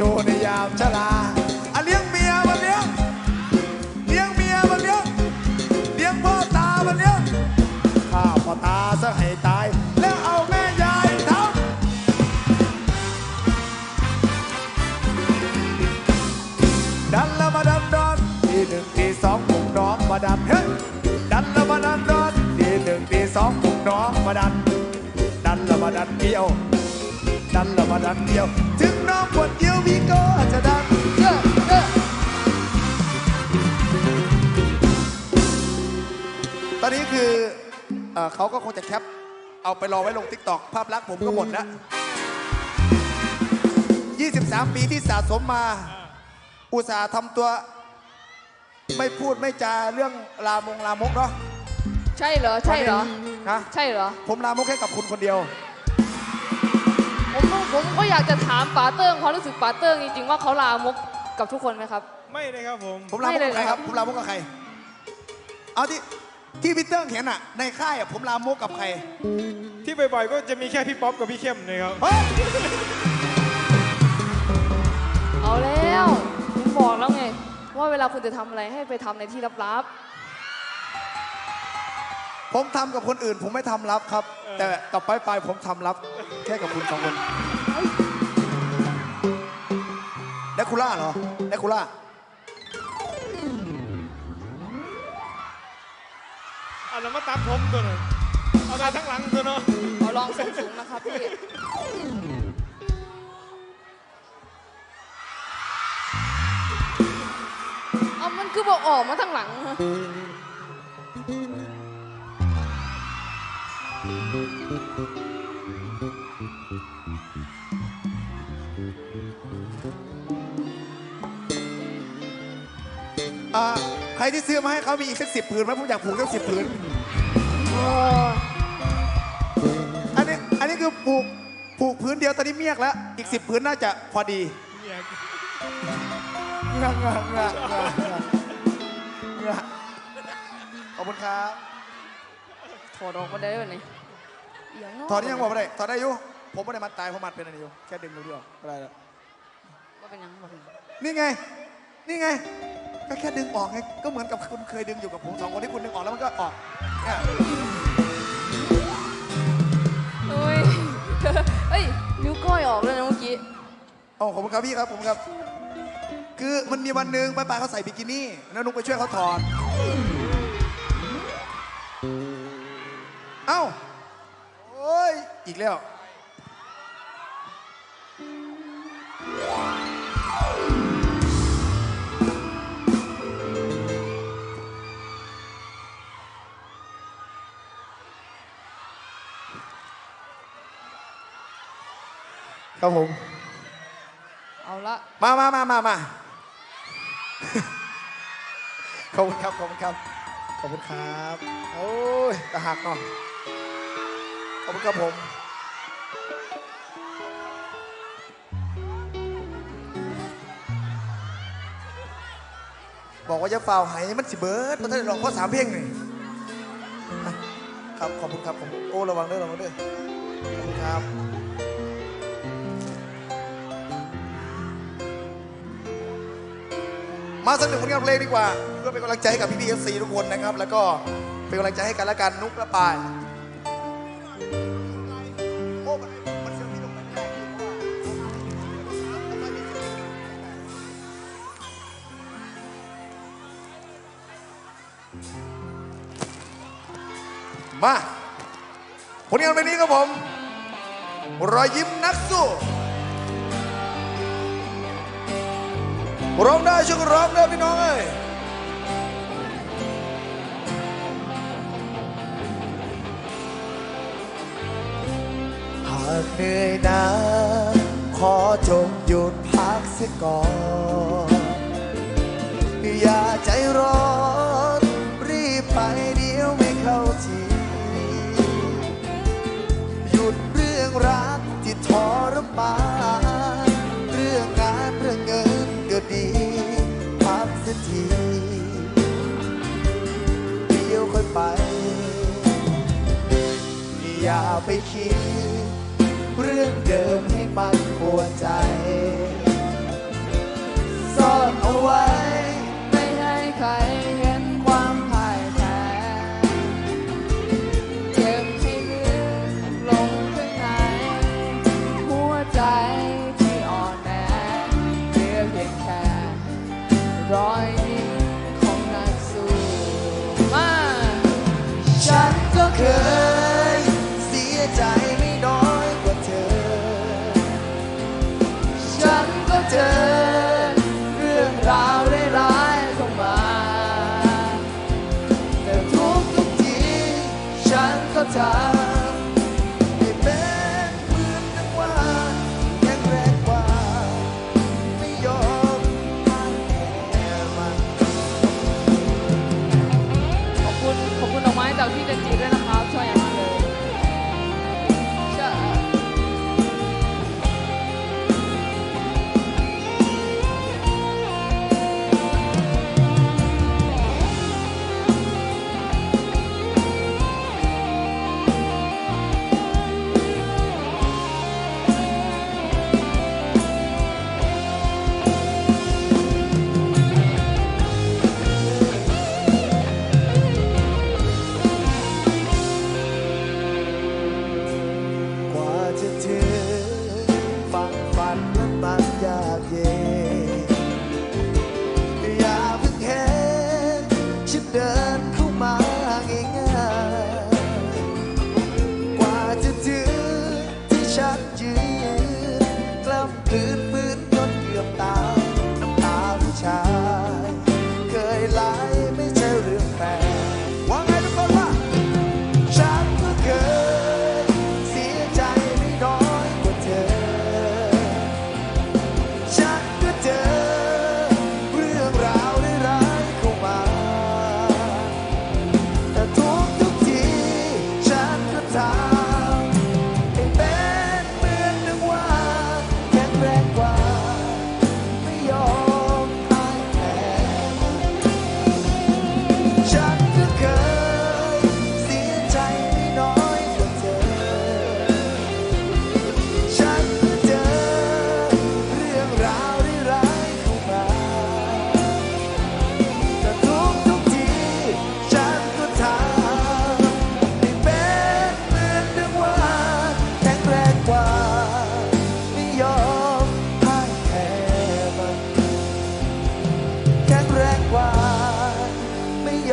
ชว์ในยามชราอะเลี้ยงเมียมาเลี้ยงเลี้ยงเมียมาเลี้ยงเลี้ยงพ่อตามาเลี้ยงข้าพ่อตาซะให้ตาย แล้วเอาแม่ยายทำดันละมาดันดอนทีหนึ่งทีสองปลุกน้องมาดันเฮ้ยดันละมาดันดอนทีหนึ่งทีสองปลุกน้องมาดัน ดันละมาดันเดียว ดันละมาดันเดียว ถึงน้องปวดเดียวพี่ก็จะดันเย้เย้ตอนนี้คือเอ่อเขาก็คงจะแคป เอาไปรอไว้ลงทิกตอกภาพลักษณ์ผมก็หมดแล้ว 23 ปีที่สะสมมา อุตส่าห์ทำตัว ไม่พูดไม่จาเรื่องลามงลามกเนาะใช่เหรอ ใช่เหรอนะใช่เหรอ ผมลามกแค่กับคุณคนเดียว ผมผมก็อยากจะถามป๋าเติ้งความรู้สึกป๋าเติ้งจริงๆว่าเขาลามกกับทุกคนไหมครับ ไม่เลยครับผม ผมลามกไม่เลกับยใครเหรอคครัรับบผมลามกกับใคร เอาที่ที่พี่เติ้งเห็นอะ ในค่ายอะผมลามกกับใคร ที่บ่อยๆก็จะมีแค่พี่ป๊อปกับพี่เข้มเลยครับเฮ้ยเอาแล้วผมบอกแล้วไง ว่าเวลาคุณจะทำอะไรให้ไปทำในที่ลับ ผมทำกับคนอื่น ผมไม่ทำรับครับ แต่กับไปไปผมทำรับ แค่กับคุณสองคนแดกคูล่าเหรอแดกคูล่าเอาแล้วมาตัดผมตัวหนึงเอาได้ทั้งหลังตัวเนาะๆเอาลองสูงสูงๆนะครับพี่เอามันคือบอกออกมาทางหลังฮะ อ่าใครที่ซื้อมาให้เขามีอีกสักสิบผืนไหมผมอยากผูกสักสิบผืนอันนี้อันนี้คือผูกผูกพื้นเดียวตอนนี้เมียกแล้ว อีกสิบผืนน่าจะพอดีงะงะงะงะงะงะขอบคุณครับถอดออกมาได้ไหม เนี่ยเอียงเนาะถอดนี่ยังบอกไม่ได้ถอดได้อยู่ผมไม่ได้มัดตายผมมัดเป็นอันนี้อยู่แค่ดึงดูดิออกไม่ได้แล้วว่าเป็นหยังบ่เป็นหยังนี่ไง นี่ไง ก็แค่ดึงออกไงก็เหมือนกับคุณเคยดึงอยู่กับผมสองคนที่คุณดึงออกแล้วมันก็ออกเนี่ยเฮ้ยเฮ้ยนิ้วก้อยออกเลยนะเมื่อกี้อ๋อขอบคุณครับพี่ครับผมครับ คือมันมีวันหนึ่งป้าปาเขาใส่บิกินี่แล้วนุ๊กไปช่วยเขาถอดเอ้าโอ้ยอีกแล้วครับผมเอาละมามามามามาขอบคุณครับ ขอบคุณครับ ขอบคุณครับ โอ้ยกระหักเนาะขอบคุณครับผม บอกว่าจะฝ่าวไหมันสิเบิร์ดมันได้ลองข้อสามเพลงหนึ่งครับขอบคุณครับผมโอ้ระวังด้วยระวังด้วยขอบคุณครับมาสักหนึ่งผลงานเพลงดีกว่า เพื่อเป็นกำลังใจให้กับพี่พีเอฟซีทุกคนนะครับ แล้วก็เป็นกำลังใจให้กันและกันนุ๊กและปาย มาผลงานเพลงนี้ครับผม รอยยิ้มนักสู้ร้องได้ช่วยร้องได้พี่น้องเอ้ยหากเหนื่อยนะขอจงหยุดพักเสียก่อน อย่าใจร้อน ไปคิด ที่ฉั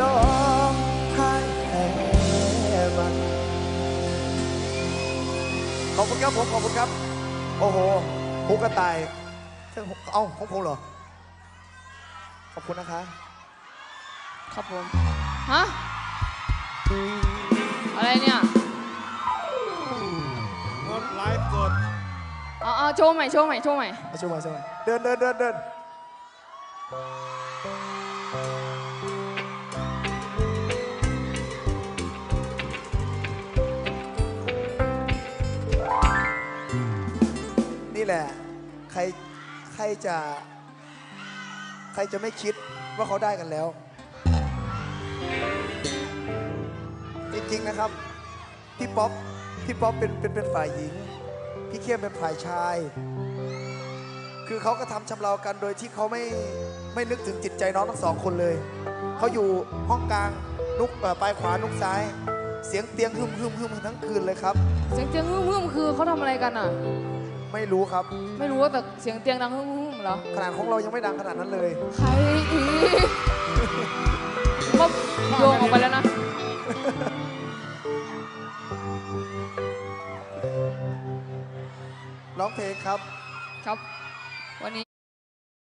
ยอมพ่ายแพ้มันขอบคุณครับผมขอบคุณครับ โอ้โหหูกระต่ายเส้นหูเอ้าของผมเหรอ ขอบคุณนะคะ ครับผม ฮะ อะไรเนี่ยงดไลฟ์สดเอาเอาโชว์ใหม่ โชว์ใหม่ โชว์ใหม่มาช่วยมาช่วยมาเดินเดินเดินเดินนี่ รใครจะ ใครจะไม่คิดว่าเขาได้กันแล้ว จริงๆนะครับพี่ป๊อปพี่ป๊อปเป็นเป็นเป็นฝ่ายหญิง พี่เข้มเป็นฝ่ายชาย คือเขาก็ทำชำเรากันโดยที่เขาไม่ไม่นึกถึงจิตใจน้องทั้งสองคนเลย เขาอยู่ห้องกลางนุกปลายขวานุกซ้าย เสียงเตียงฮึมฮึมฮึมทั้งคืนเลยครับ เสียงเตียงฮึ่มฮึ่มคือเขาทำอะไรกันอะ ไม่รู้ครับ ไม่รู้ว่าแต่เสียงเตียงดังฮึ่มฮึ่มเหรอ ขนาดของเรายังไม่ดังขนาดนั้นเลย ใครอีกก็โยงออกไปแล้วนะ ร้องเพลงครับ ครับ